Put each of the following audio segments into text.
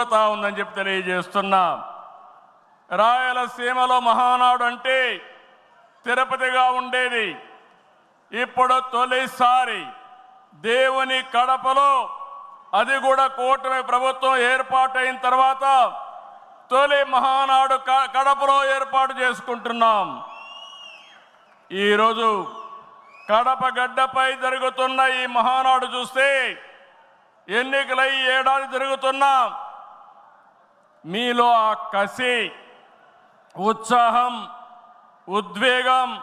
జరుగుతా ఉందని చెప్పి తెలియజేస్తున్నా. రాయలసీమలో మహానాడు అంటే తిరుపతిగా ఉండేది. ఇప్పుడు తొలిసారి దేవుని కడపలో అది కూడా కూటమి ప్రభుత్వం ఏర్పాటైన తర్వాత తొలి మహానాడు కడపలో ఏర్పాటు చేసుకుంటున్నాం. ఈరోజు కడప గడ్డపై జరుగుతున్న ఈ మహానాడు చూస్తే ఎన్నికలై ఏడాది జరుగుతున్నా. మీలో ఆ కసి ఉత్సాహం ఉద్వేగం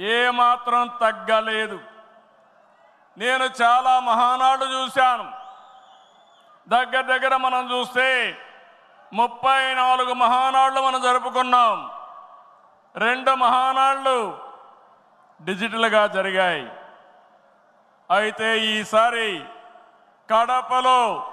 ఏమాత్రం తగ్గలేదు. నేను చాలా మహానాడు చూశాను. దగ్గర దగ్గర మనం చూస్తే ముప్పై నాలుగు మహానాళ్ళు మనం జరుపుకున్నాం. రెండు మహానాళ్ళు డిజిటల్గా జరిగాయి. అయితే ఈసారి కడపలో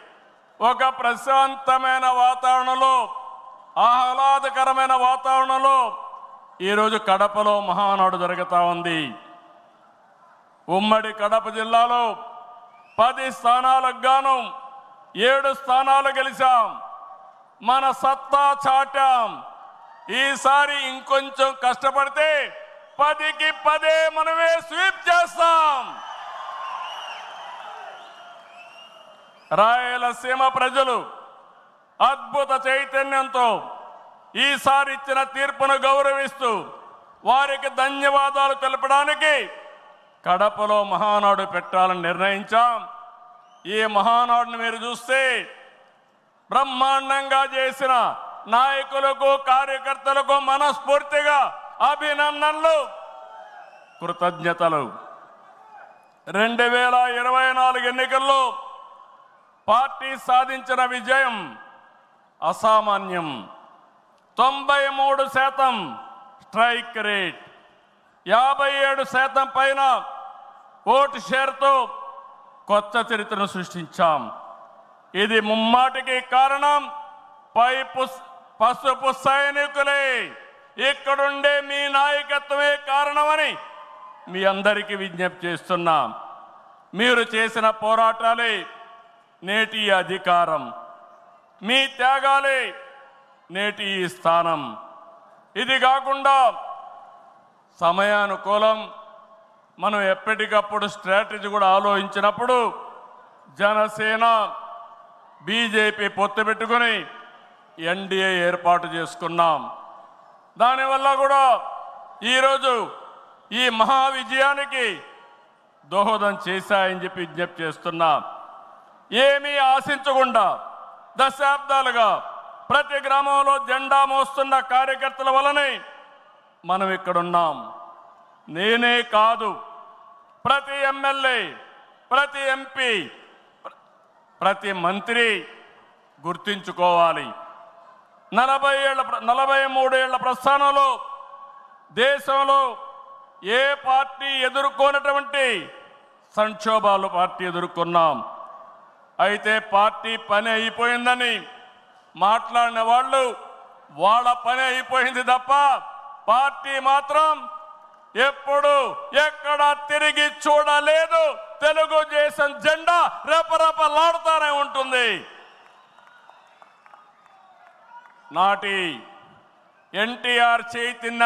ఒక ప్రశాంతమైన వాతావరణంలో ఆహ్లాదకరమైన వాతావరణంలో ఈరోజు కడపలో మహానాడు జరుగుతూ ఉంది. ఉమ్మడి కడప జిల్లాలో పది స్థానాలకు గాను ఏడు స్థానాలు గెలిచాం. మన సత్తా చాటాం. ఈసారి ఇంకొంచెం కష్టపడితే పదికి పదే మనమే స్వీప్ చేస్తాం. రాయలసీమ ప్రజలు అద్భుత చైతన్యంతో ఈసారి ఇచ్చిన తీర్పును గౌరవిస్తూ వారికి ధన్యవాదాలు తెలపడానికి కడపలో మహానాడు పెట్టాలని నిర్ణయించాం. ఈ మహానాడుని మీరు చూస్తే బ్రహ్మాండంగా చేసిన నాయకులకు కార్యకర్తలకు మనస్ఫూర్తిగా అభినందనలు. కృతజ్ఞతలు. రెండు వేల ఇరవై నాలుగు ఎన్నికల్లో పార్టీ సాధించిన విజయం అసామాన్యం. తొంభై మూడు శాతం స్ట్రైక్ రేట్. యాభై ఏడు శాతం పైన ఓటు షేర్తో కొత్త చరిత్రను సృష్టించాం. ఇది ముమ్మాటికి కారణం పై పుస్- పసుపు సైనికులే. ఇక్కడుండే మీ నాయకత్వమే కారణమని మీ అందరికీ విజ్ఞప్తి చేస్తున్నాం. మీరు చేసిన పోరాటాలే నేటి అధికారం. మీ త్యాగాలే నేటి ఈ స్థానం. ఇది కాకుండా సమయానుకూలం. మనం ఎప్పటికప్పుడు స్ట్రాటజీ కూడా ఆలోచించినప్పుడు జనసేన బీజేపీ పొత్తు పెట్టుకుని ఎన్డీఏ ఏర్పాటు చేసుకున్నాం. దానివల్ల కూడా ఈరోజు ఈ మహా విజయానికి దోహదం చేశాయని చెప్పి విజ్ఞప్తి చేస్తున్నాం. ఏమీ ఆశించకుండా దశాబ్దాలుగా ప్రతి గ్రామంలో జెండా మోస్తున్న కార్యకర్తల వలనే మనం ఇక్కడున్నాం. నేనే కాదు ప్రతి ఎమ్మెల్యే ప్రతి ఎంపీ ప్రతి మంత్రి గుర్తించుకోవాలి. నలభై ఏళ్ళ నలభై మూడేళ్ళ ప్రస్థానంలో దేశంలో ఏ పార్టీ ఎదుర్కొన్నటువంటి సంక్షోభాలు పార్టీ ఎదుర్కొన్నాం. అయితే పార్టీ పని అయిపోయిందని మాట్లాడిన వాళ్ళు వాళ్ళ పని అయిపోయింది తప్ప పార్టీ మాత్రం ఎప్పుడు ఎక్కడ తిరిగి చూడలేదు. తెలుగుదేశం జెండా రెపరెపలాడుతూనే ఉంటుంది. నాటి ఎన్టీఆర్ చైతన్య